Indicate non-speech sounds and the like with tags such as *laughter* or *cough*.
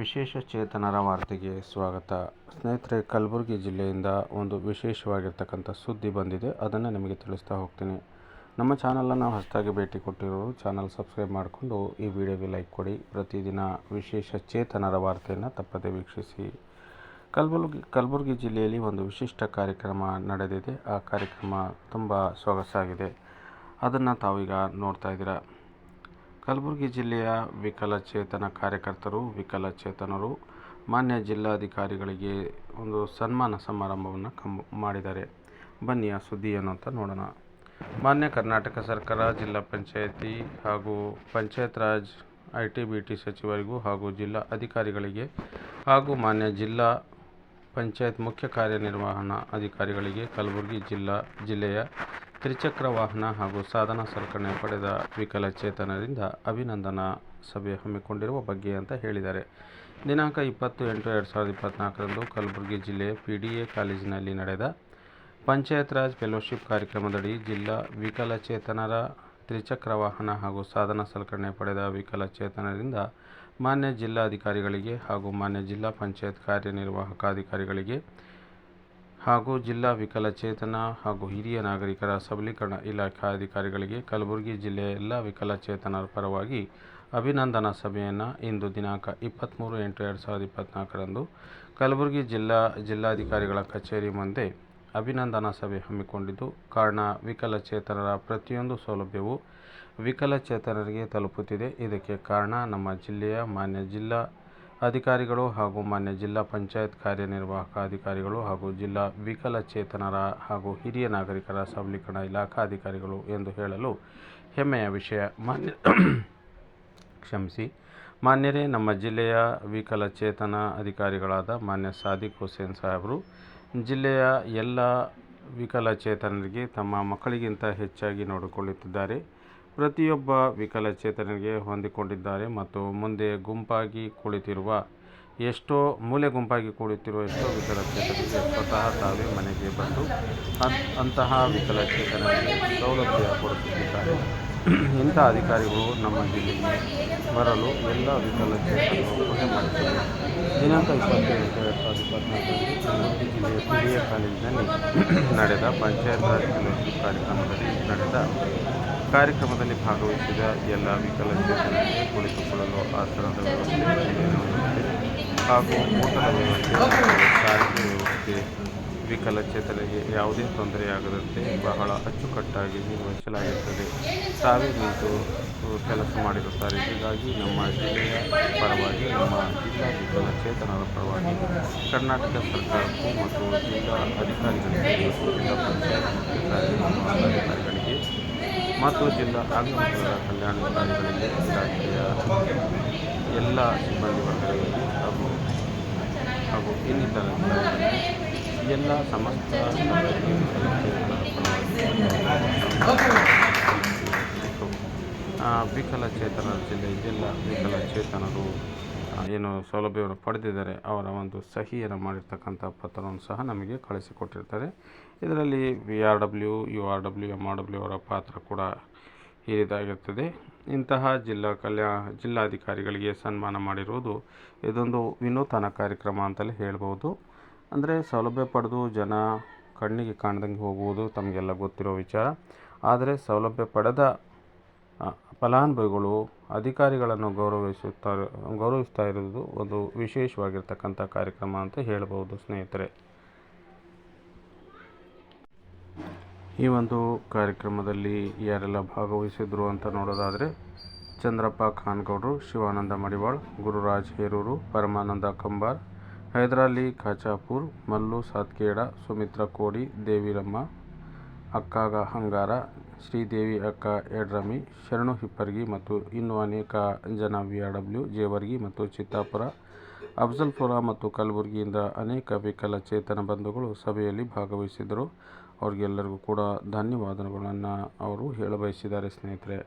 ವಿಶೇಷ ಚೇತನರ ವಾರ್ತೆಗೆ ಸ್ವಾಗತ. ಸ್ನೇಹಿತರೆ, ಕಲಬುರಗಿ ಜಿಲ್ಲೆಯಿಂದ ಒಂದು ವಿಶೇಷವಾಗಿರ್ತಕ್ಕಂಥ ಸುದ್ದಿ ಬಂದಿದೆ. ಅದನ್ನು ನಿಮಗೆ ತಿಳಿಸ್ತಾ ಹೋಗ್ತೀನಿ. ನಮ್ಮ ಚಾನಲನ್ನು ಹೊಸದಾಗಿ ಭೇಟಿ ಕೊಟ್ಟಿರೋರು, ಚಾನಲ್ ಸಬ್ಸ್ಕ್ರೈಬ್ ಮಾಡಿಕೊಂಡು ಈ ವಿಡಿಯೋಗೆ ಲೈಕ್ ಕೊಡಿ. ಪ್ರತಿದಿನ ವಿಶೇಷ ಚೇತನರ ವಾರ್ತೆಯನ್ನು ತಪ್ಪದೇ ವೀಕ್ಷಿಸಿ. ಕಲಬುರಗಿ, ಕಲ್ಬುರ್ಗಿ ಜಿಲ್ಲೆಯಲ್ಲಿ ಒಂದು ವಿಶಿಷ್ಟ ಕಾರ್ಯಕ್ರಮ ನಡೆದಿದೆ. ಆ ಕಾರ್ಯಕ್ರಮ ತುಂಬ ಸೊಗಸಾಗಿದೆ. ಅದನ್ನು ತಾವೀಗ ನೋಡ್ತಾ ಇದ್ದೀರಾ. ಕಲ್ಬುರ್ಗಿ ಜಿಲ್ಲೆಯ ವಿಕಲಚೇತನ ಕಾರ್ಯಕರ್ತರು, ವಿಕಲಚೇತನರು ಮಾನ್ಯ ಜಿಲ್ಲಾಧಿಕಾರಿಗಳಿಗೆ ಒಂದು ಸನ್ಮಾನ ಸಮಾರಂಭವನ್ನು ಕಮ್ ಮಾಡಿದ್ದಾರೆ. ಬನ್ನಿ ಆ ಸುದ್ದಿ ಏನು ಅಂತ ನೋಡೋಣ. ಮಾನ್ಯ ಕರ್ನಾಟಕ ಸರ್ಕಾರ, ಜಿಲ್ಲಾ ಪಂಚಾಯತಿ ಹಾಗೂ Panchayat Raj, I T B T ಸಚಿವರಿಗೂ ಹಾಗೂ ಜಿಲ್ಲಾ ಅಧಿಕಾರಿಗಳಿಗೆ ಹಾಗೂ ಮಾನ್ಯ ಜಿಲ್ಲಾ ಪಂಚಾಯತ್ ಮುಖ್ಯ ಕಾರ್ಯನಿರ್ವಹಣಾ ಅಧಿಕಾರಿಗಳಿಗೆ ಕಲಬುರಗಿ ಜಿಲ್ಲಾ, ಜಿಲ್ಲೆಯ ತ್ರಿಚಕ್ರ ವಾಹನ ಹಾಗೂ ಸಾಧನ ಸಲಕರಣೆ ಪಡೆದ ವಿಕಲಚೇತನರಿಂದ ಅಭಿನಂದನಾ ಸಭೆ ಹಮ್ಮಿಕೊಂಡಿರುವ ಬಗ್ಗೆ ಅಂತ ಹೇಳಿದ್ದಾರೆ. ದಿನಾಂಕ ಇಪ್ಪತ್ತು ಎಂಟು ಎರಡು ಸಾವಿರದ ಇಪ್ಪತ್ತ್ನಾಲ್ಕರಂದು ಕಲಬುರಗಿ ಜಿಲ್ಲೆಯ ಪಿ ಡಿ ಎ ಕಾಲೇಜಿನಲ್ಲಿ ನಡೆದ ಪಂಚಾಯತ್ ರಾಜ್ ಫೆಲೋಶಿಪ್ ಕಾರ್ಯಕ್ರಮದಡಿ ಜಿಲ್ಲಾ ವಿಕಲಚೇತನರ ತ್ರಿಚಕ್ರ ವಾಹನ ಹಾಗೂ ಸಾಧನ ಸಲಕರಣೆ ಪಡೆದ ವಿಕಲಚೇತನರಿಂದ ಮಾನ್ಯ ಜಿಲ್ಲಾಧಿಕಾರಿಗಳಿಗೆ ಹಾಗೂ ಮಾನ್ಯ ಜಿಲ್ಲಾ ಪಂಚಾಯತ್ ಕಾರ್ಯನಿರ್ವಾಹಕ ಅಧಿಕಾರಿಗಳಿಗೆ ಹಾಗೂ ಜಿಲ್ಲಾ ವಿಕಲಚೇತನ ಹಾಗೂ ಹಿರಿಯ ನಾಗರಿಕರ ಸಬಲೀಕರಣ ಇಲಾಖಾ ಅಧಿಕಾರಿಗಳಿಗೆ ಕಲಬುರಗಿ ಜಿಲ್ಲೆಯ ಎಲ್ಲ ವಿಕಲಚೇತನರ ಪರವಾಗಿ ಅಭಿನಂದನಾ ಸಭೆಯನ್ನು ಇಂದು ದಿನಾಂಕ ಇಪ್ಪತ್ತ್ಮೂರು ಎಂಟು ಎರಡು ಸಾವಿರದ ಇಪ್ಪತ್ತ್ನಾಲ್ಕರಂದು ಕಲಬುರಗಿ ಜಿಲ್ಲಾ ಜಿಲ್ಲಾಧಿಕಾರಿಗಳ ಕಚೇರಿ ಮುಂದೆ ಅಭಿನಂದನಾ ಸಭೆ ಹಮ್ಮಿಕೊಂಡಿದ್ದು, ಕಾರಣ ವಿಕಲಚೇತನರ ಪ್ರತಿಯೊಂದು ಸೌಲಭ್ಯವು ವಿಕಲಚೇತನರಿಗೆ ತಲುಪುತ್ತಿದೆ. ಇದಕ್ಕೆ ಕಾರಣ ನಮ್ಮ ಜಿಲ್ಲೆಯ ಮಾನ್ಯ ಜಿಲ್ಲಾ ಅಧಿಕಾರಿಗಳು ಹಾಗೂ ಮಾನ್ಯ ಜಿಲ್ಲಾ ಪಂಚಾಯತ್ ಕಾರ್ಯನಿರ್ವಾಹಕ ಅಧಿಕಾರಿಗಳು ಹಾಗೂ ಜಿಲ್ಲಾ ವಿಕಲಚೇತನರ ಹಾಗೂ ಹಿರಿಯ ನಾಗರಿಕರ ಸಬಲೀಕರಣ ಇಲಾಖಾ ಅಧಿಕಾರಿಗಳು ಎಂದು ಹೇಳಲು ಹೆಮ್ಮೆಯ ವಿಷಯ. ಮಾನ್ಯ *coughs* ಕ್ಷಮಿಸಿ. ಮಾನ್ಯರೇ, ನಮ್ಮ ಜಿಲ್ಲೆಯ ವಿಕಲಚೇತನ ಅಧಿಕಾರಿಗಳಾದ ಮಾನ್ಯ ಸಾದಿಕ್ ಹುಸೇನ್ ಸಾಹೇಬರು, ಜಿಲ್ಲೆಯ ಎಲ್ಲ ವಿಕಲಚೇತನರಿಗೆ ತಮ್ಮ ಮಕ್ಕಳಿಗಿಂತ ಹೆಚ್ಚಾಗಿ ನೋಡಿಕೊಳ್ಳುತ್ತಿದ್ದಾರೆ. ಪ್ರತಿಯೊಬ್ಬ ವಿಕಲಚೇತನರಿಗೆ ಹೊಂದಿಕೊಂಡಿದ್ದಾರೆ ಮತ್ತು ಮುಂದೆ ಗುಂಪಾಗಿ ಕುಳಿತಿರುವ ಎಷ್ಟೋ, ಮೂಲೆ ಗುಂಪಾಗಿ ಕುಳಿತಿರುವ ಎಷ್ಟೋ ವಿಕಲಚೇತನರಿಗೆ ಸ್ವತಃ ತಾವೇ ಮನೆಗೆ ಬಂದು ಅಂತಹ ವಿಕಲಚೇತನರಿಗೆ ಸೌಲಭ್ಯ ಕೊಡುತ್ತಿದ್ದಾರೆ ಇಂಥ ಅಧಿಕಾರಿಗಳು ನಮ್ಮ ಜಿಲ್ಲೆಗೆ ಬರಲು ಎಲ್ಲ ವಿಕಲಚೇತನರು ಕೊನೆ ದಿನಾಂಕ ಇಪ್ಪತ್ತೇಳು ಎರಡು ಸಾವಿರದ ಇಪ್ಪತ್ತ್ನಾಲ್ಕರಲ್ಲಿ ಜಿಲ್ಲೆಯ ಕಾಲೇಜಿನಲ್ಲಿ ನಡೆದ ಪಂಚಾಯತ್ ರಾಜ್ ಕಾರ್ಯಕ್ರಮದಲ್ಲಿ ನಡೆದ ಕಾರ್ಯಕ್ರಮದಲ್ಲಿ ಭಾಗವಹಿಸಿದ ಎಲ್ಲ ವಿಕಲಚೇತನರಿಗೆ ಕುಳಿತುಕೊಳ್ಳಲು ಆಸನದ ವ್ಯವಸ್ಥೆ ಹಾಗೂ ಊಟದ ವ್ಯವಸ್ಥೆ, ಸಾರಿಗೆ ವ್ಯವಸ್ಥೆ, ವಿಕಲಚೇತನರಿಗೆ ಯಾವುದೇ ತೊಂದರೆಯಾಗದಂತೆ ಬಹಳ ಅಚ್ಚುಕಟ್ಟಾಗಿ ನಿರ್ವಹಿಸಲಾಗುತ್ತದೆ. ತಾವೇ ನಿಂತು ಕೆಲಸ ಮಾಡಿರುತ್ತಾರೆ. ಹೀಗಾಗಿ ನಮ್ಮ ಜಿಲ್ಲೆಯ ಪರವಾಗಿ, ನಮ್ಮ ಜಿಲ್ಲಾ ವಿಕಲಚೇತನರ ಪರವಾಗಿ ಕರ್ನಾಟಕ ಸರ್ಕಾರಕ್ಕೂ ಮತ್ತು ಜಿಲ್ಲಾ ಅಧಿಕಾರಿಗಳಿಗೆ ಮತ್ತು ಜಿಲ್ಲಾ ಪಂಚಾಯತ್ ಮುಖ್ಯ ಕಾರ್ಯನಿರ್ವಹಣಾಧಿಕಾರಿಗಳಿಗೆ ಮತ್ತು ಜಿಲ್ಲಾ ಕಲ್ಯಾಣ ಕಲ್ಯಾಣಾಧಿಕಾರಿಗಳಿಗೆ ಇಲಾಖೆಯ ಎಲ್ಲ ಸಿಬ್ಬಂದಿ ವರ್ಗಗಳಿಗೆ ಹಾಗೂ ಹಾಗೂ ಇನ್ನಿತರ ಎಲ್ಲ ಸಮಸ್ತ ವಿಕಲಚೇತನ ಜಿಲ್ಲೆ ಜಿಲ್ಲಾ ವಿಕಲಚೇತನರು ಏನು ಸೌಲಭ್ಯವನ್ನು ಪಡೆದಿದ್ದಾರೆ, ಅವರ ಒಂದು ಸಹಿಯನ್ನು ಮಾಡಿರ್ತಕ್ಕಂಥ ಪತ್ರವನ್ನು ಸಹ ನಮಗೆ ಕಳಿಸಿಕೊಟ್ಟಿರ್ತಾರೆ. ಇದರಲ್ಲಿ V R W U R W M R W ಅವರ ಪಾತ್ರ ಕೂಡ ಹಿರಿದಾಗಿರ್ತದೆ ಇಂತಹ ಜಿಲ್ಲಾ ಕಲ್ಯಾಣ ಜಿಲ್ಲಾಧಿಕಾರಿಗಳಿಗೆ ಸನ್ಮಾನ ಮಾಡಿರುವುದು ಇದೊಂದು ವಿನೂತನ ಕಾರ್ಯಕ್ರಮ ಅಂತಲೇ ಹೇಳ್ಬೋದು. ಅಂದರೆ ಸೌಲಭ್ಯ ಪಡೆದು ಜನ ಕಣ್ಣಿಗೆ ಕಾಣ್ದಂಗೆ ಹೋಗುವುದು ತಮಗೆಲ್ಲ ಗೊತ್ತಿರೋ ವಿಚಾರ. ಆದರೆ ಸೌಲಭ್ಯ ಪಡೆದ ಫಲಾನುಭವಿಗಳು ಅಧಿಕಾರಿಗಳನ್ನು ಗೌರವಿಸುತ್ತಾ ಗೌರವಿಸ್ತಾ ಇರೋದು ಒಂದು ವಿಶೇಷವಾಗಿರ್ತಕ್ಕಂಥ ಕಾರ್ಯಕ್ರಮ ಅಂತ ಹೇಳಬಹುದು ಸ್ನೇಹಿತರೆ. ಈ ಒಂದು ಕಾರ್ಯಕ್ರಮದಲ್ಲಿ ಯಾರೆಲ್ಲ ಭಾಗವಹಿಸಿದ್ರು ಅಂತ ನೋಡೋದಾದರೆ ಚಂದ್ರಪ್ಪ ಖಾನ್ಗೌಡರು, ಶಿವಾನಂದ ಮಡಿವಾಳ್, ಗುರುರಾಜ್ ಹೇರೂರು, ಪರಮಾನಂದ ಕಂಬಾರ್, ಹೈದರಾಲಿ ಖಾಚಾಪುರ್, ಮಲ್ಲು ಸಾತ್ಕೇಡ ಸುಮಿತ್ರ ಕೋಡಿ, ದೇವಿರಮ್ಮ ಅಕ್ಕಾಗ ಹಂಗಾರ, ಶ್ರೀದೇವಿ ಅಕ್ಕ ಯಡ್ರಮಿ ಶರಣು ಹಿಪ್ಪರ್ಗಿ ಮತ್ತು ಇನ್ನೂ ಅನೇಕ ಜನ ವಿ ಆರ್ ಡಬ್ಲ್ಯೂ, ಜೇವರ್ಗಿ ಮತ್ತು ಚಿತ್ತಾಪುರ, ಅಫಜಲ್ಪುರ ಮತ್ತು ಕಲಬುರಗಿಯಿಂದ ಅನೇಕ ವಿಕಲಚೇತನ ಬಂಧುಗಳು ಸಭೆಯಲ್ಲಿ ಭಾಗವಹಿಸಿದರು. ಅವ್ರಿಗೆಲ್ಲರಿಗೂ ಕೂಡ ಧನ್ಯವಾದಗಳನ್ನು ಅವರು ಹೇಳಬಯಸಿದ್ದಾರೆ ಸ್ನೇಹಿತರೆ.